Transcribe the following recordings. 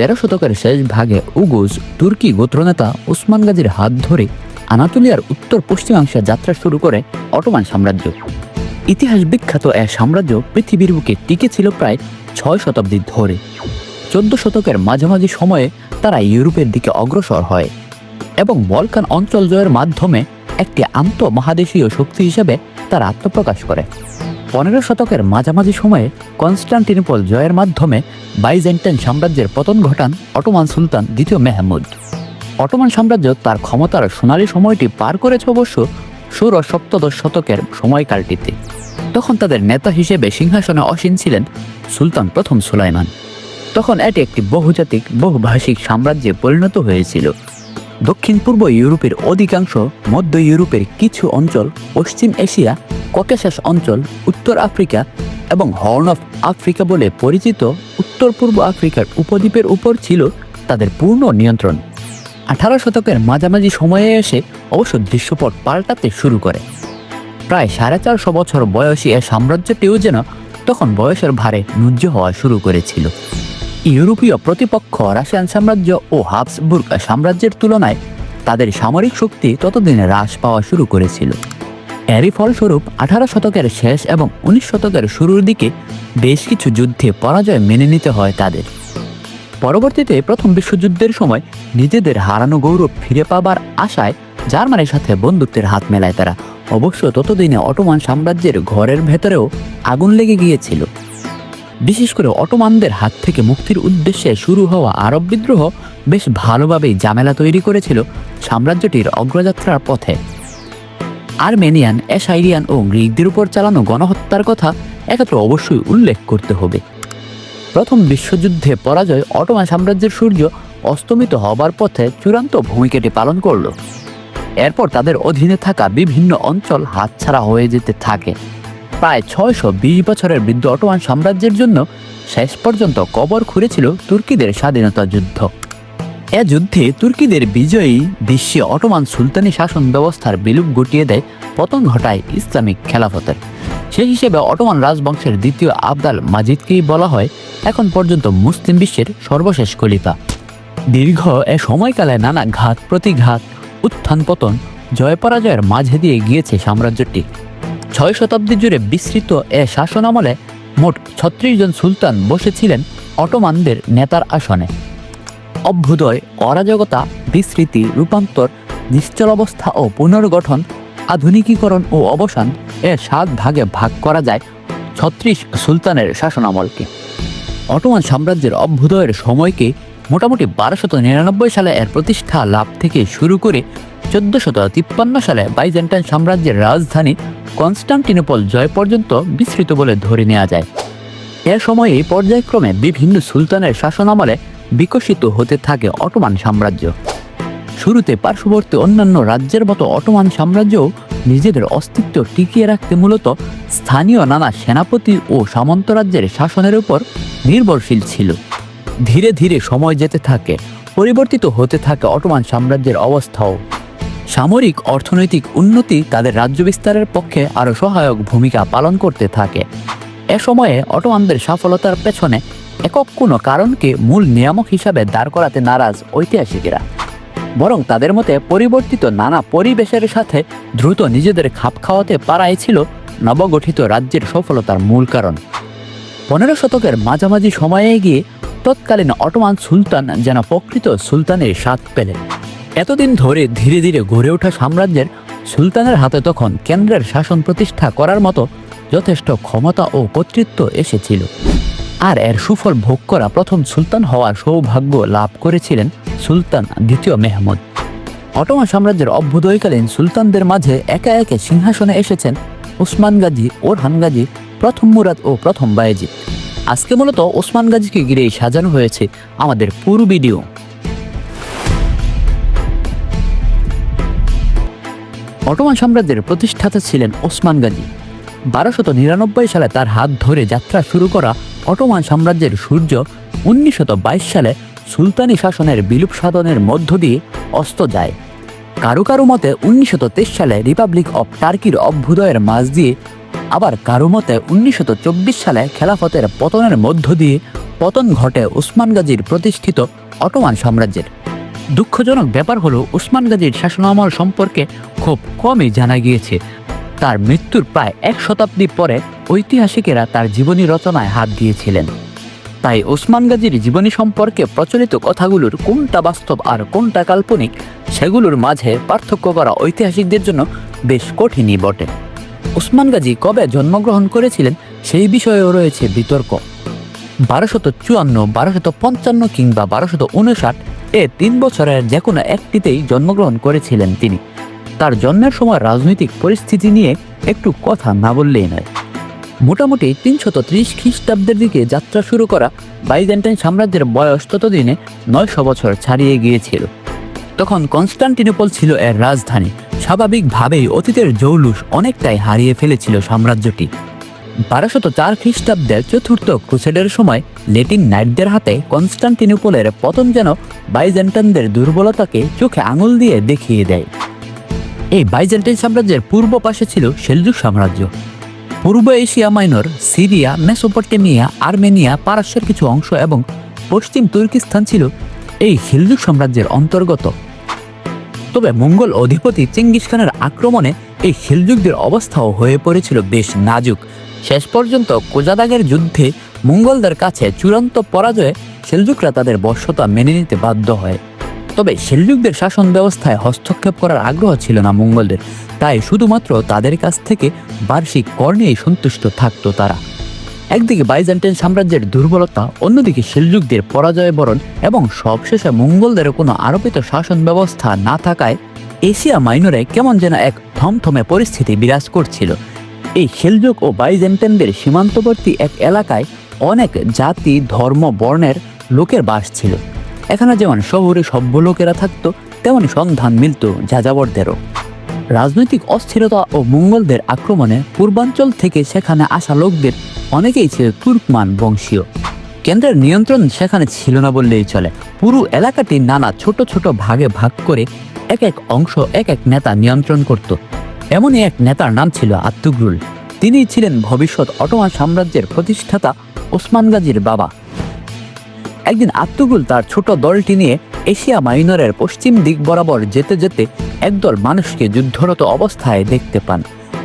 তেরো শতকের শেষ ভাগে উগুজ তুর্কি গোত্রনেতা উসমান গাজীর হাত ধরে আনাতোলিয়ার উত্তর পশ্চিমাংশে যাত্রা শুরু করে অটোমান সাম্রাজ্য। ইতিহাস বিখ্যাত এ সাম্রাজ্য পৃথিবীর বুকে টিকে ছিল প্রায় ছয় শতাব্দী ধরে। চোদ্দ শতকের মাঝামাঝি সময়ে তারা ইউরোপের দিকে অগ্রসর হয় এবং বলকান অঞ্চল জয়ের মাধ্যমে একটি আন্তঃমহাদেশীয় শক্তি হিসেবে তারা আত্মপ্রকাশ করে। পনেরো শতকের মাঝামাঝি সময়ে কনস্টান্টিনোপল জয়ের মাধ্যমে বাইজেন্টাইন সাম্রাজ্যের পতন ঘটান অটোমান সুলতান দ্বিতীয় মেহমুদ। অটোমান সাম্রাজ্য তার ক্ষমতার সোনালী সময়টি পার করেছে অবশ্য ষোড়শ সপ্তদশ শতকের সময়কালটিতে। তখন তাদের নেতা হিসেবে সিংহাসনে অসীন ছিলেন সুলতান প্রথম সুলাইমান। তখন এটি একটি বহুজাতিক, বহুভাষিক সাম্রাজ্যে পরিণত হয়েছিল। দক্ষিণ পূর্ব ইউরোপের অধিকাংশ মধ্য ইউরোপের কিছু অঞ্চল, পশ্চিম এশিয়া, ককেশাস অঞ্চল, উত্তর আফ্রিকা এবং হর্ন অফ আফ্রিকা বলে পরিচিত উত্তর পূর্ব আফ্রিকার উপদ্বীপের উপর ছিল তাদের পূর্ণ নিয়ন্ত্রণ। আঠারো শতকের মাঝামাঝি সময়ে এসে অবশ্য দৃশ্যপট পাল্টাতে শুরু করে। প্রায় সাড়ে চারশো বছর বয়সী এ সাম্রাজ্যটিও যেন তখন বয়সের ভারে নুজ্জ হওয়া শুরু করেছিল। ইউরোপীয় প্রতিপক্ষ, রাশিয়ান সাম্রাজ্য ও হাবসবুর্গ সাম্রাজ্যের তুলনায় তাদের সামরিক শক্তি ততদিনে হ্রাস পাওয়া শুরু করেছিল। এরই ফলস্বরূপ আঠারো শতকের শেষ এবং উনিশ শতকের শুরুর দিকে বেশ কিছু যুদ্ধে পরাজয় মেনে নিতে হয় তাদের। পরবর্তীতে প্রথম বিশ্বযুদ্ধের সময় নিজেদের হারানো গৌরব ফিরে পাবার আশায় জার্মানির সাথে বন্ধুত্বের হাত মেলায় তারা। অবশ্য ততদিনে অটোমান সাম্রাজ্যের ঘরের ভেতরেও আগুন লেগে গিয়েছিল। বিশেষ করে অটোমানদের হাত থেকে মুক্তির উদ্দেশ্যে শুরু হওয়া আরব বিদ্রোহ বেশ ভালোভাবেই জামেলা তৈরি করেছিল সাম্রাজ্যটির অগ্রযাত্রার পথে। আর্মেনিয়ান, এশাইরিয়ান ও গ্রিকদের উপর চালানো গণহত্যার কথা একত্র অবশ্যই উল্লেখ করতে হবে। প্রথম বিশ্বযুদ্ধে পরাজয় অটোমান সাম্রাজ্যের সূর্য অস্তমিত হবার পথে চূড়ান্ত ভূমিকাটি পালন করল। এরপর তাদের অধীনে থাকা বিভিন্ন অঞ্চল হাতছাড়া হয়ে যেতে থাকে। প্রায় ছয়শো বিশ বছরের বৃদ্ধ অটোমান সাম্রাজ্যের জন্য শেষ পর্যন্ত কবর খুঁড়েছিল তুর্কিদের স্বাধীনতা যুদ্ধ। এ যুদ্ধে তুর্কিদের বিজয়ী বিশ্বে অটোমান সুলতানি শাসন ব্যবস্থার বিলুপ ঘটিয়ে দেয় পতন ঘটায় ইসলামিক খেলাফতের। সেই হিসেবে অটোমান রাজবংশের দ্বিতীয় আবদাল মাজিদকেই বলা হয় এখন পর্যন্ত মুসলিম বিশ্বের সর্বশেষ খলিফা। দীর্ঘ এ সময়কালে নানা ঘাত, প্রতিঘাত, উত্থান পতন জয় পরাজয়ের মাঝে দিয়ে গিয়েছে সাম্রাজ্যটি। ছয় শতাব্দী জুড়ে বিস্তৃত এ শাসন আমলে মোট ছত্রিশ জন সুলতান বসেছিলেন অটোমানদের নেতার আসনে। অভ্যুদয়, অরাজকতা, বিস্তৃতি, রূপান্তর, নিশ্চল অবস্থা ও পুনর্গঠন, আধুনিকীকরণ ও অবসান এ সাত ভাগে ভাগ করা যায় ছত্রিশ সুলতানের শাসনামলকে। অটোমান সাম্রাজ্যের অভ্যুদয়ের সময়কে মোটামুটি বারোশত নিরানব্বই সালে এর প্রতিষ্ঠা লাভ থেকে শুরু করে চোদ্দশত তিপ্পান্ন সালে বাইজেন্টাইন সাম্রাজ্যের রাজধানী কনস্টান্টিনোপল জয় পর্যন্ত বিস্তৃত বলে ধরে নেওয়া যায়। এ সময়ে পর্যায়ক্রমে বিভিন্ন সুলতানের শাসনামলে বিকশিত হতে থাকে অটোমান সাম্রাজ্য। শুরুতে পার্শ্ববর্তী অন্যান্য রাজ্যের মতো অটোমান সাম্রাজ্যও নিজেদের অস্তিত্ব টিকিয়ে রাখতে মূলত স্থানীয় নানা সেনাপতি ও সামন্ত রাজ্যের শাসনের উপর নির্ভরশীল ছিল। ধীরে ধীরে সময় যেতে থাকে, পরিবর্তিত হতে থাকে অটোমান সাম্রাজ্যের অবস্থাও। সামরিক অর্থনৈতিক উন্নতি তাদের রাজ্য বিস্তারের পক্ষে আরও সহায়ক ভূমিকা পালন করতে থাকে। এ সময়ে অটোয়ানদের সফলতার পেছনে একক কোনো কারণকে মূল নিয়ামক হিসাবে দাঁড় করাতে নারাজ ঐতিহাসিকেরা। বরং তাদের মতে পরিবর্তিত নানা পরিবেশের সাথে দ্রুত নিজেদের খাপ খাওয়াতে পারাই ছিল নবগঠিত রাজ্যের সফলতার মূল কারণ। পনেরো শতকের মাঝামাঝি সময়ে গিয়ে তৎকালীন অটোমান সুলতান যেন প্রকৃত সুলতানের স্বাদ পেলেন। এতদিন ধরে ধীরে ধীরে গড়ে ওঠা সাম্রাজ্যের সুলতানের হাতে তখন কেন্দ্রের শাসন প্রতিষ্ঠা করার মতো যথেষ্ট ক্ষমতা ও কর্তৃত্ব এসেছিল। আর এর সুফল ভোগ করা প্রথম সুলতান হওয়ার সৌভাগ্য লাভ করেছিলেন সুলতান দ্বিতীয় মেহমুদ। অটোমান সাম্রাজ্যের অভ্যুদয়কালীন সুলতানদের মাঝে একে একে সিংহাসনে এসেছেন ওসমান গাজী, ওরহান গাজী, প্রথম মুরাদ ও প্রথম বায়েজিদ। আজকে মূলত ওসমান গাজীকে ঘিরেই সাজানো হয়েছে আমাদের পুরো ভিডিও। অটোমান সাম্রাজ্যের প্রতিষ্ঠাতা ছিলেন ওসমান গাজী। বারোশত নিরানব্বই সালে তার হাত ধরে যাত্রা শুরু করা অটোমান সাম্রাজ্যের সূর্য উনিশশত সালে সুলতানি শাসনের বিলুপ সাধনের মধ্য দিয়ে অস্ত যায়। কারও কারও মতে উনিশশত সালে রিপাবলিক অব টার্কির অভ্যুদয়ের মাঝ দিয়ে, আবার কারও মতে উনিশশত সালে খেলাফতের পতনের মধ্য দিয়ে পতন ঘটে ওসমান গাজীর প্রতিষ্ঠিত অটোমান সাম্রাজ্যের। দুঃখজনক ব্যাপার হলো উসমান গাজীর শাসনামল সম্পর্কে খুব কমই জানা গিয়েছে। তার মৃত্যুর প্রায় এক শতাব্দী পরে ঐতিহাসিকেরা তার জীবনী রচনায় হাত দিয়েছিলেন। তাই ওসমান গাজীর জীবনী সম্পর্কে প্রচলিত কথাগুলোর কোনটা বাস্তব আর কোনটা কাল্পনিক, সেগুলোর মাঝে পার্থক্য করা ঐতিহাসিকদের জন্য বেশ কঠিনই বটে। ওসমান গাজী কবে জন্মগ্রহণ করেছিলেন সেই বিষয়েও রয়েছে বিতর্ক। বারোশত চুয়ান্ন, বারোশত পঞ্চান্ন কিংবা বারোশত উনষাট এ তিন বছরের যে কোনো একটিতেই জন্মগ্রহণ করেছিলেন তিনি। তার জন্মের সময় রাজনৈতিক পরিস্থিতি নিয়ে একটু কথা না বললেই নয়। মোটামুটি তিনশত ত্রিশ খ্রিস্টাব্দের দিকে যাত্রা শুরু করা বাইজেন্টাইন সাম্রাজ্যের বয়স ততদিনে নয়শো বছর ছাড়িয়ে গিয়েছিল। তখন কনস্টান্টিনোপল ছিল এর রাজধানী। স্বাভাবিকভাবেই অতীতের জৌলুস অনেকটাই হারিয়ে ফেলেছিল সাম্রাজ্যটি। বারোশত চার খ্রিস্টাব্দের চতুর্থ ক্রুসেডের সময় লেটিন নাইটদের হাতে কনস্টান্টিনোপলের পতন যেন বাইজেন্টানদের দুর্বলতাকে চোখে আঙুল দিয়ে দেখিয়ে দেয়। এই বাইজেন্টাইন সাম্রাজ্যের পূর্ব পাশে ছিল সেলজুক সাম্রাজ্য। পূর্ব Asia minor Syria, Mesopotamia, Armenia, পারস্যের কিছু অংশ এবং পশ্চিম তুর্কিস্তান ছিল এই সেলজুক সাম্রাজ্যের অন্তর্গত। তবে মঙ্গল অধিপতি চেঙ্গিস খানের আক্রমণে এই সেলজুকদের অবস্থাও হয়ে পড়েছিল বেশ নাজুক। শেষ পর্যন্ত কোজাদাগের যুদ্ধে মঙ্গলদের কাছে চূড়ান্ত পরাজয়ে সেলজুকরা তাদের বর্ষতা মেনে নিতে বাধ্য হয়। তবে সেলজুকদের শাসন ব্যবস্থায় হস্তক্ষেপ করার আগ্রহ ছিল না মঙ্গলদের। তাই শুধুমাত্র তাদের কাছ থেকে বার্ষিক কর নিয়েই সন্তুষ্ট থাকত তারা। একদিকে বাইজেন্টাইন সাম্রাজ্যের দুর্বলতা, অন্যদিকে সেলজুকদের পরাজয় বরণ এবং সবশেষে মঙ্গলদের কোনো আরোপিত শাসন ব্যবস্থা না থাকায় এশিয়া মাইনরে কেমন যেন এক থমথমে পরিস্থিতি বিরাজ করছিল। এই সেলজুক ও বাইজেন্টাইনদের সীমান্তবর্তী এক এলাকায় অনেক জাতি, ধর্ম, বর্ণের লোকের বাস ছিল। এখানে যেমন শহরে সভ্য লোকেরা থাকতো, তেমনি সন্ধান মিলত যাযাবরদেরও। রাজনৈতিক অস্থিরতা ও মঙ্গলদের আক্রমণে পূর্বাঞ্চল থেকে সেখানে আসা লোকদের অনেকেই ছিল তুর্কমান বংশীয়। কেন্দ্রের নিয়ন্ত্রণ সেখানে ছিল না বললেই চলে। পুরো এলাকাটি নানা ছোট ছোট ভাগে ভাগ করে এক এক অংশ, এক এক নেতা নিয়ন্ত্রণ করত। এমনই এক নেতার নাম ছিল আত্তুগ্রুল তিনি ছিলেন ভবিষ্যৎ অটোমান সাম্রাজ্যের প্রতিষ্ঠাতা ওসমান গাজীর বাবা। একদিন আত্মগুল তার ছোট দলটি নিয়ে এশিয়া মাইনরের পশ্চিম দিক বরাবর যেতে যেতে একদল মানুষকে যুদ্ধরত অবস্থায় দেখতে পান।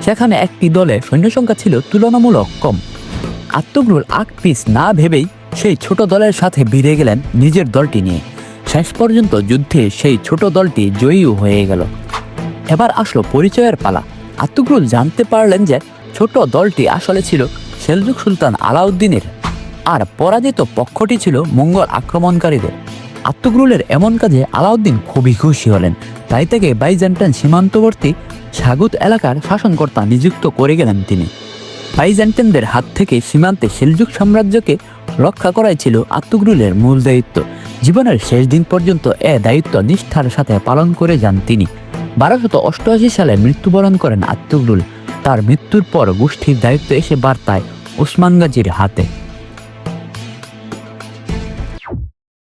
সেখানে একটি দলে সৈন্য সংখ্যা ছিল তুলনামূলক কম। আত্মগ্রুল আক পিস না ভেবেই সেই ছোট দলের সাথে ভিড়ে গেলেন নিজের দলটি নিয়ে। শেষ পর্যন্ত যুদ্ধে সেই ছোট দলটি জয়ীও হয়ে গেল। এবার আসলো পরিচয়ের পালা। আত্মগ্রুল জানতে পারলেন যে ছোট দলটি আসলে ছিল সেলজুক সুলতান আলাউদ্দিনের। আর পরাজিত পক্ষটি ছিল মঙ্গল আক্রমণকারীদের। আত্মগ্রুলের এমন কাজে আলাউদ্দিন খুবই খুশি হলেন। তাই থেকে বাইজেন্টাইন সীমান্তবর্তী সাগুত এলাকার শাসনকর্তা নিযুক্ত করে গেলেন তিনি। বাইজেন্টাইনদের হাত থেকে সীমান্তে সেলজুক সাম্রাজ্যকে রক্ষা করাই ছিল আত্মগ্রুলের মূল দায়িত্ব। জীবনের শেষ দিন পর্যন্ত এ দায়িত্ব নিষ্ঠার সাথে পালন করে যান তিনি। বারোশত অষ্টআশি সালে মৃত্যুবরণ করেন আত্মগরুল তার মৃত্যুর পর গোষ্ঠীর দায়িত্ব এসে বার্তায় ওসমান গাজীর হাতে।